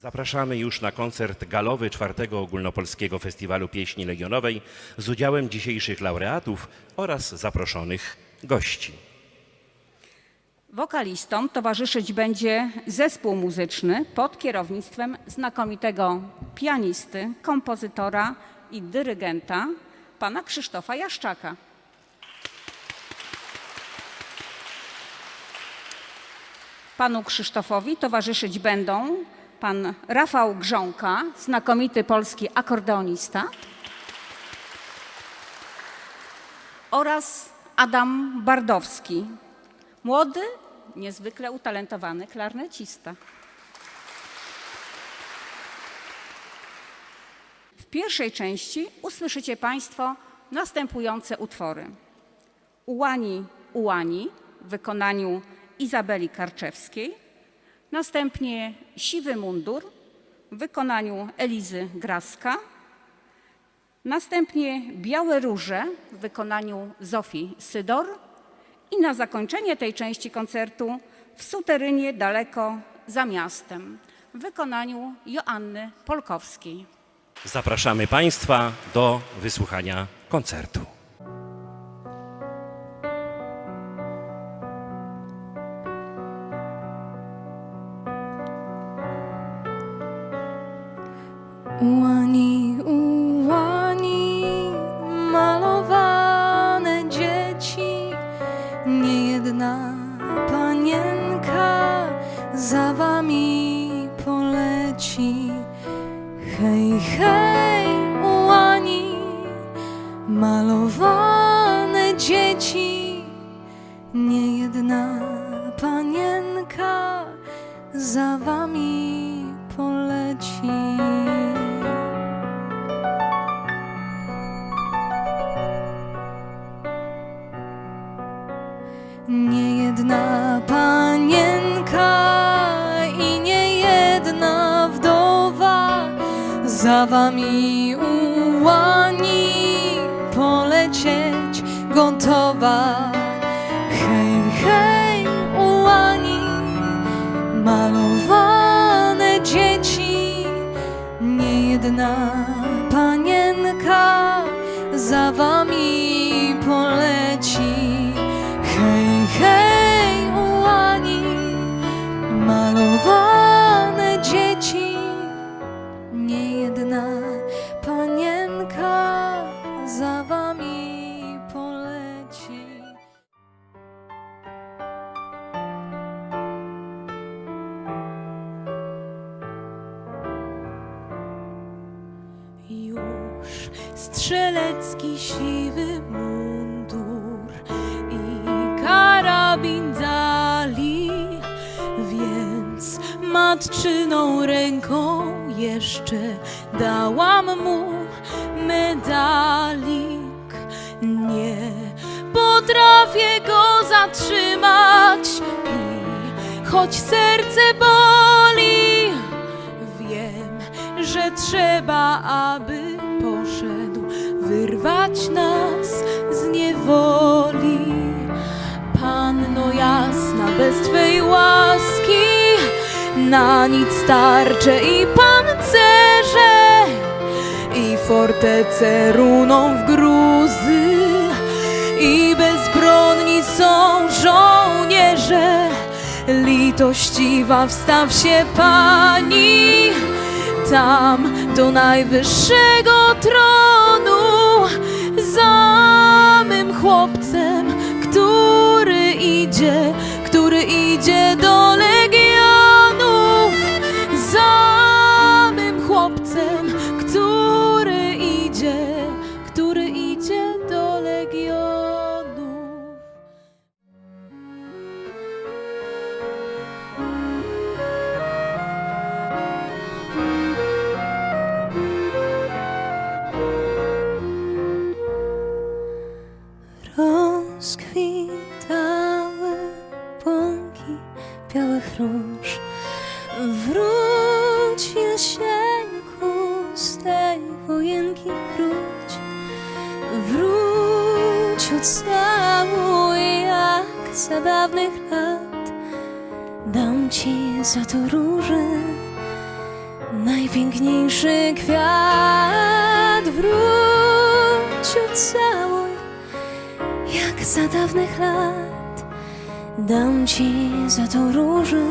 Zapraszamy już na koncert galowy czwartego ogólnopolskiego festiwalu pieśni legionowej z udziałem dzisiejszych laureatów oraz zaproszonych gości. Wokalistom towarzyszyć będzie zespół muzyczny pod kierownictwem znakomitego pianisty, kompozytora i dyrygenta pana Krzysztofa Jaszczaka. Panu Krzysztofowi towarzyszyć będą pan Rafał Grząka, znakomity polski akordeonista oraz Adam Bardowski, młody, niezwykle utalentowany klarnecista. W pierwszej części usłyszycie Państwo następujące utwory. Ułani, ułani w wykonaniu Izabeli Karczewskiej, następnie Siwy mundur w wykonaniu Elizy Graska, następnie Białe róże w wykonaniu Zofii Sydor i na zakończenie tej części koncertu w suterynie daleko za miastem w wykonaniu Joanny Polkowskiej. Zapraszamy Państwa do wysłuchania koncertu. Za wami ułani polecieć gotowa. Hej, hej, ułani, malowane dzieci, niejedna panienka za wami siwy mundur i karabin dali, więc matczyną ręką jeszcze dałam mu medalik. Nie potrafię go zatrzymać i choć serce boli, Wiem, że trzeba, aby wyrwać nas z niewoli. Panno jasna, bez Twej łaski, na nic starcze i pancerze, i fortece runą w gruzy, i bezbronni są żołnierze. Litościwa wstaw się Pani, tam do najwyższego tronu, za jak za dawnych lat. Dam ci za to róże najpiękniejszy kwiat wróć całuj jak za dawnych lat. Dam ci za to róży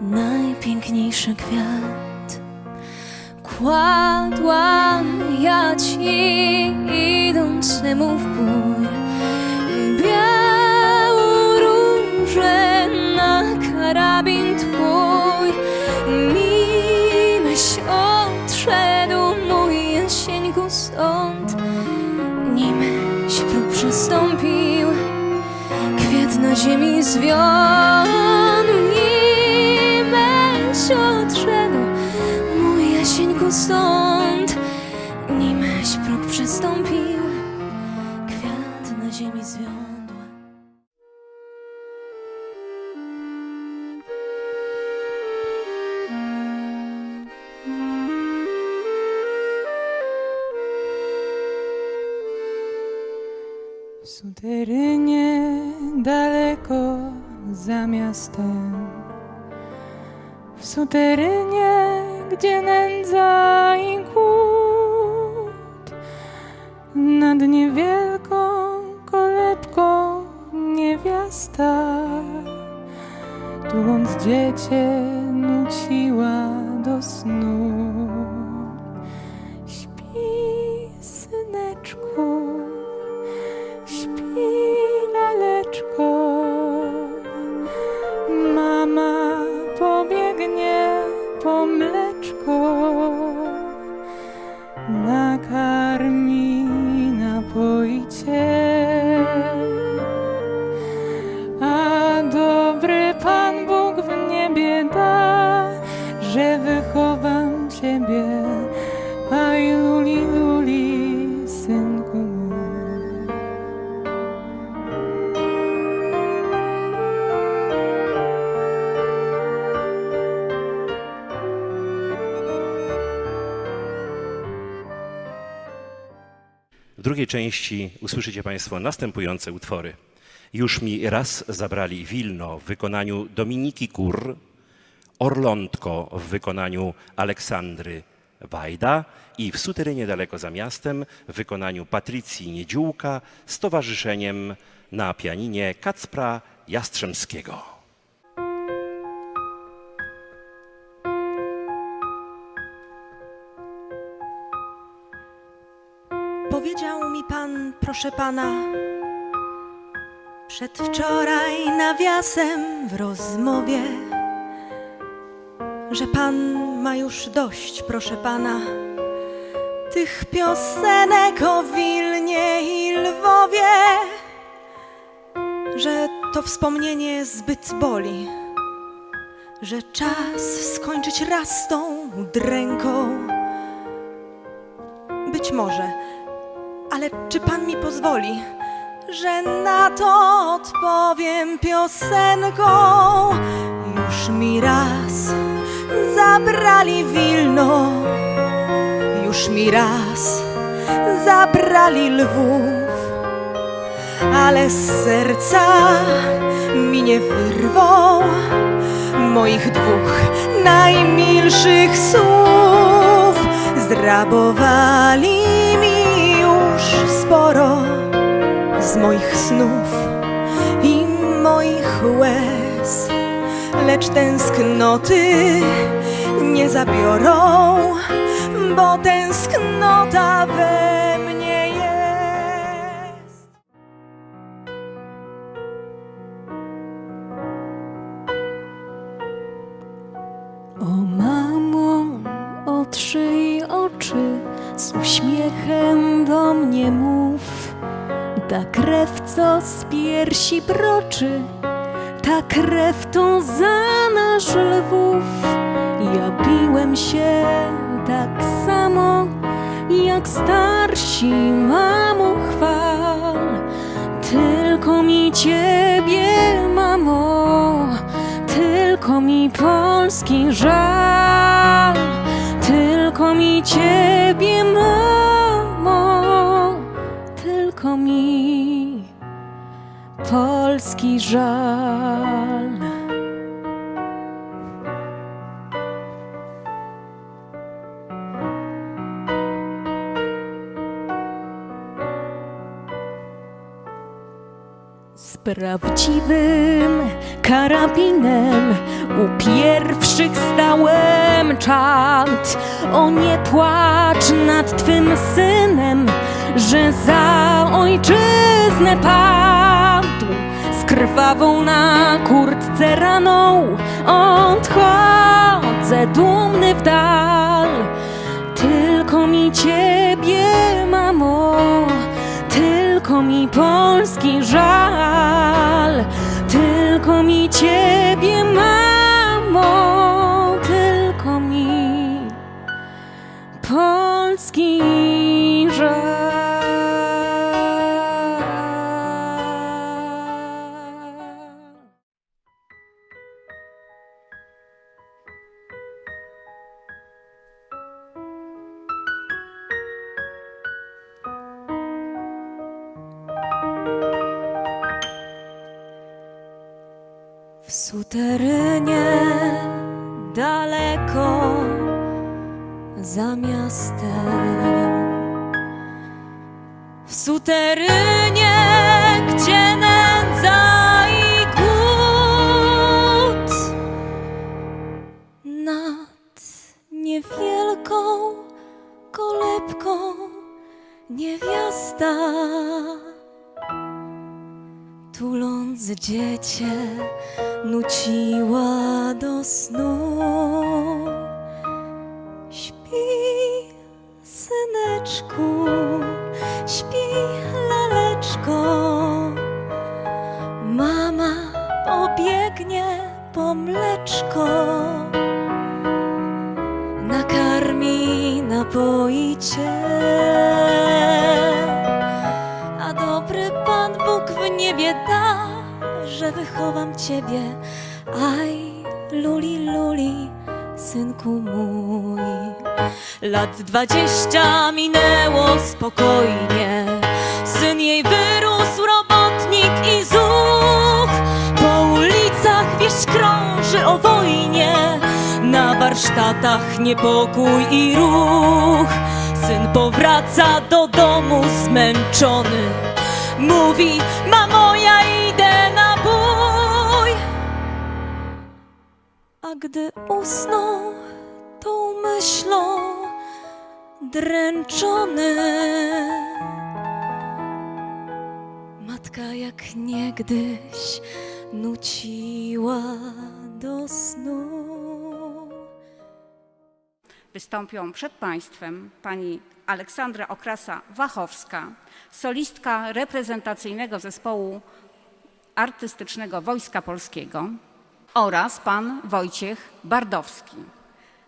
najpiękniejszy kwiat kładłam ja ci idącemu w bój różę na karabin twój Nimyś odszedł mój jasieńku stąd Nimyś próg przystąpił Kwiat na ziemi zwiął Nimyś odszedł mój jasieńku stąd Nimyś próg przystąpił W suterynie daleko za miastem. W suterynie, gdzie nędza i głód Nad niewielką kolebką niewiasta Tuląc dziecię nuciła do snu wychowam ciebie. Aj, luli, luli, synku mój. W drugiej części usłyszycie Państwo następujące utwory. Już mi raz zabrali Wilno w wykonaniu Dominiki Kur, Orlątko w wykonaniu Aleksandry Wajda i w suterynie daleko za miastem w wykonaniu Patrycji Niedziółka z towarzyszeniem na pianinie Kacpra Jastrzębskiego. Powiedział mi pan, proszę pana, przedwczoraj nawiasem w rozmowie, że pan ma już dość, proszę pana, tych piosenek o Wilnie i Lwowie, że to wspomnienie zbyt boli, że czas skończyć raz tą udręką. Być może ale czy pan mi pozwoli, że na to odpowiem piosenką? Już mi raz zabrali Wilno, już mi raz zabrali Lwów, ale z serca mi nie wyrwą moich dwóch najmilszych słów. Zrabowali mi już sporo z moich snów i moich łez, lecz tęsknoty nie zabiorą, bo tęsknota we mnie jest. O mamo, otrzyj oczy, z uśmiechem do mnie mów. Ta krew, co z piersi proczy, ta krew to za nasz lwów. Ja biłem się tak samo, jak starsi, mamo chwal. Tylko mi ciebie, mamo, tylko mi Polski żal, tylko mi ciebie, mamo, tylko mi polski żal. Z prawdziwym karabinem u pierwszych stałem czad. O nie płacz nad twym synem, że za ojczyznę padł. Krwawą na kurtce raną. Odchodzę dumny w dal. Tylko mi ciebie, mamo, tylko mi Polski żal, tylko mi ciebie, mamo, tylko mi Polski za miastem. W suterynie, gdzie nędza i głód. Nad niewielką kolebką niewiasta tuląc dziecię, nuciła do snu. Syneczku, śpi, laleczko. Mama pobiegnie po mleczko. Nakarmi, napoi cię. A dobry Pan Bóg w niebie da, że wychowam Ciebie. Aj, luli, luli, synku mój. Lat dwadzieścia minęło spokojnie. Syn jej wyrósł, robotnik i zuch. Po ulicach wieść krąży o wojnie. Na warsztatach niepokój i ruch. Syn powraca do domu zmęczony. Mówi, mamo, ja gdy usnął tą myślą dręczony, matka jak niegdyś nuciła do snu. Wystąpią przed Państwem pani Aleksandra Okrasa-Wachowska, solistka reprezentacyjnego zespołu artystycznego Wojska Polskiego oraz pan Wojciech Bardowski,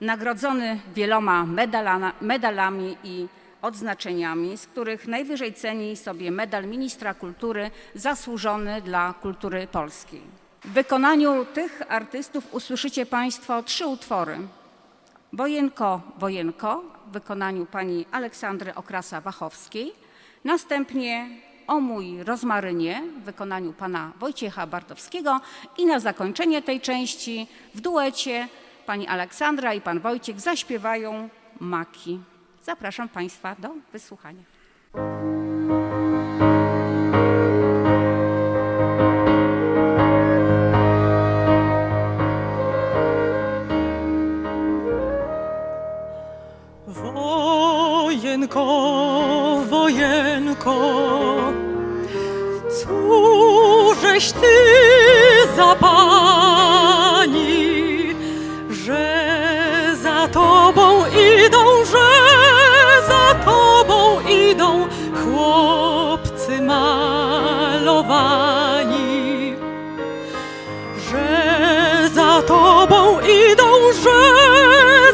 nagrodzony wieloma medalana, medalami i odznaczeniami, z których najwyżej ceni sobie medal ministra kultury zasłużony dla kultury polskiej. W wykonaniu tych artystów usłyszycie Państwo trzy utwory. Wojenko, Wojenko w wykonaniu pani Aleksandry Okrasa-Wachowskiej. Następnie O mój rozmarynie w wykonaniu pana Wojciecha Bartowskiego. I na zakończenie tej części w duecie pani Aleksandra i pan Wojciech zaśpiewają Maki. Zapraszam państwa do wysłuchania. Cóżeś ty za pani, że za tobą idą, że za tobą idą chłopcy malowani że za tobą idą, że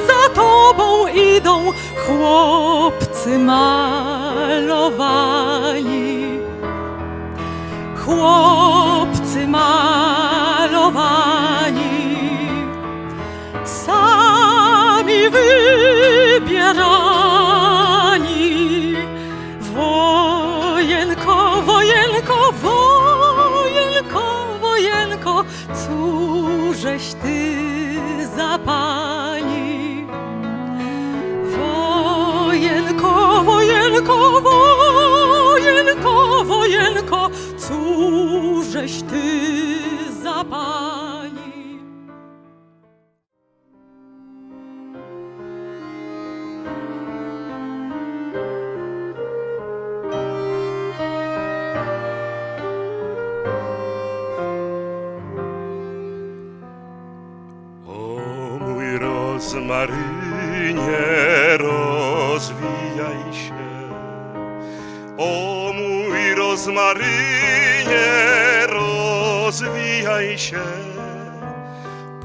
za tobą idą chłopcy malowani. Chłopcy malowani, sami wybierani. Cóżeś ty za pani? O mój rozmarynie, rozwijaj się. O mój rozmarynie, rozwijaj się.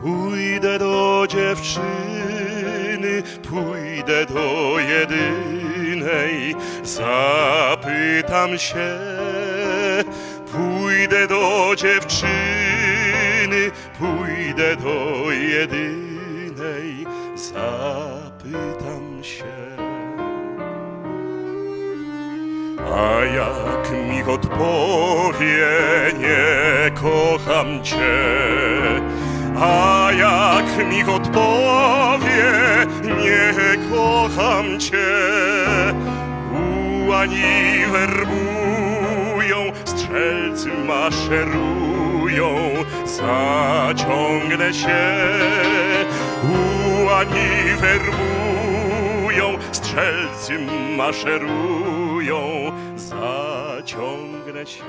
Pójdę do dziewczyny, pójdę do jedynej, zapytam się. Pójdę do dziewczyny, pójdę do jedynej, A jak mi odpowie, nie kocham cię. A jak mi odpowie, nie kocham cię. Ułani werbują, strzelcy maszerują, zaciągnę się. Ułani werbują, strzelcy maszerują, zaciągnę się.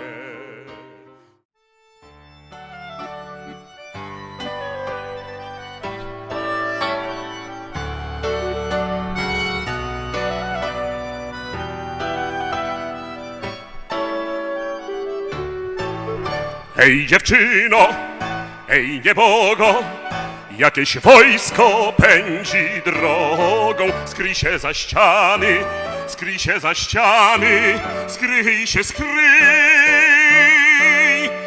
Hej dziewczyno, hej niebogo, jakieś wojsko pędzi drogą. Skryj się za ściany, skryj się za ściany, skryj się, skryj,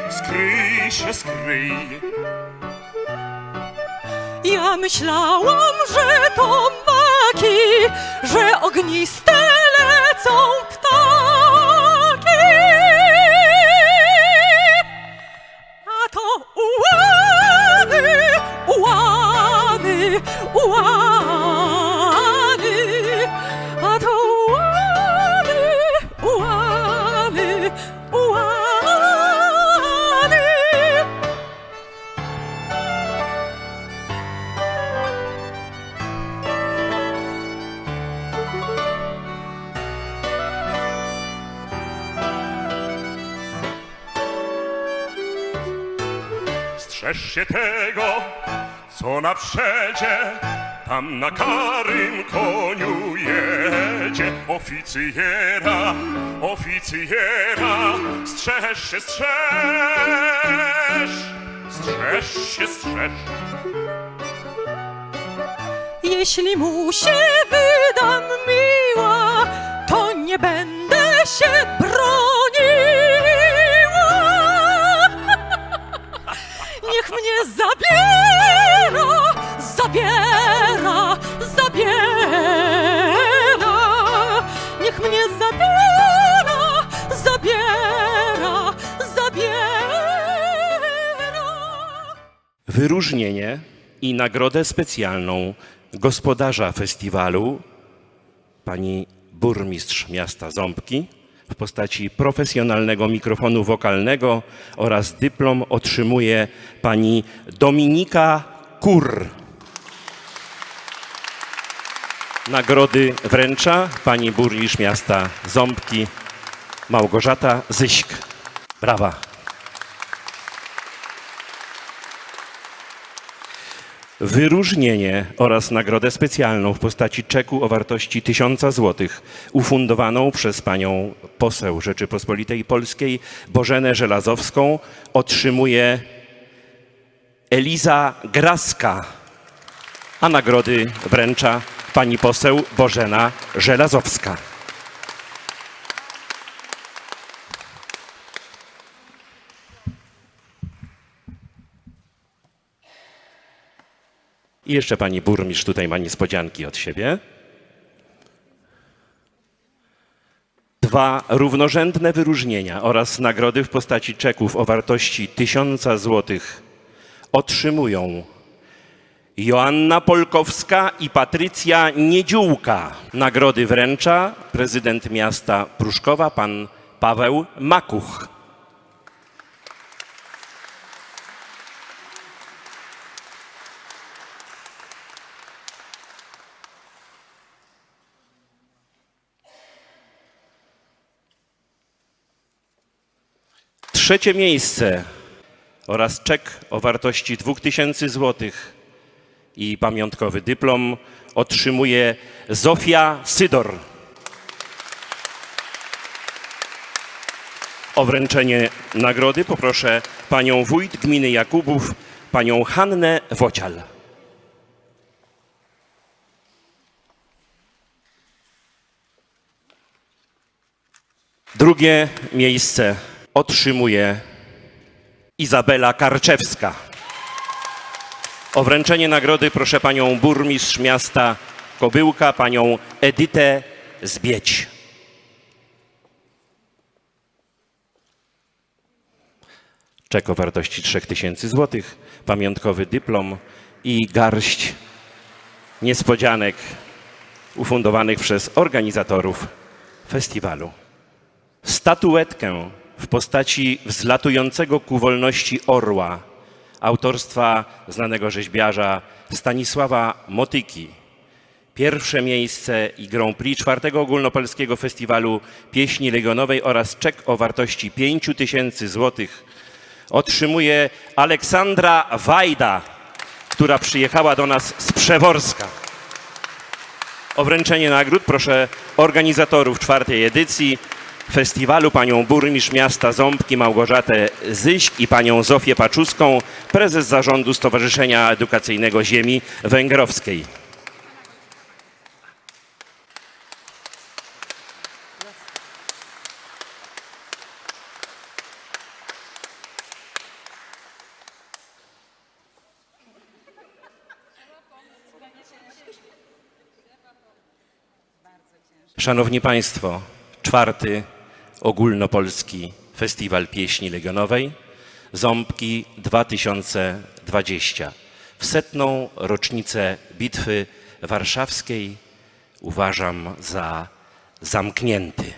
skryj się, skryj. Ja myślałam, że to maki, że ogniste lecą ptaki. Ułany. A to. Strzeż się tego, co na przedzie, tam na karym koniu jedzie. Oficjera, oficjera, strzeż się, strzeż, strzeż się, strzeż. Jeśli mu się wydam miła, to nie będę Wyróżnienie i nagrodę specjalną gospodarza festiwalu, pani burmistrz miasta Ząbki, w postaci profesjonalnego mikrofonu wokalnego oraz dyplom otrzymuje pani Dominika Kur. Nagrody wręcza pani burmistrz miasta Ząbki Małgorzata Zyśk. Brawa. Wyróżnienie oraz nagrodę specjalną w postaci czeku o wartości 1000 zł ufundowaną przez panią poseł Rzeczypospolitej Polskiej Bożenę Żelazowską otrzymuje Eliza Graska, a nagrody wręcza pani poseł Bożena Żelazowska. I jeszcze pani burmistrz tutaj ma niespodzianki od siebie. Dwa równorzędne wyróżnienia oraz nagrody w postaci czeków o wartości 1000 zł otrzymują Joanna Polkowska i Patrycja Niedziółka. Nagrody wręcza prezydent miasta Pruszkowa, pan Paweł Makuch. Trzecie miejsce oraz czek o wartości 2000 zł i pamiątkowy dyplom otrzymuje Zofia Sydor. O wręczenie nagrody poproszę panią wójt gminy Jakubów, panią Hannę Wocial. Drugie miejsce otrzymuje Izabela Karczewska. O wręczenie nagrody proszę panią burmistrz miasta Kobyłka, panią Edytę Zbieć. Czek o wartości 3000 zł, pamiątkowy dyplom i garść niespodzianek ufundowanych przez organizatorów festiwalu. Statuetkę w postaci wzlatującego ku wolności orła autorstwa znanego rzeźbiarza Stanisława Motyki. Pierwsze miejsce i Grand Prix czwartego ogólnopolskiego festiwalu pieśni legionowej oraz czek o wartości 5000 złotych otrzymuje Aleksandra Wajda, która przyjechała do nas z Przeworska. O wręczenie nagród proszę organizatorów czwartej edycji festiwalu, panią burmistrz miasta Ząbki Małgorzatę Zyś i panią Zofię Paczuską, prezes zarządu Stowarzyszenia Edukacyjnego Ziemi Węgrowskiej. Szanowni Państwo, czwarty ogólnopolski Festiwal Pieśni Legionowej Ząbki 2020. W setną rocznicę Bitwy Warszawskiej uważam za zamknięty.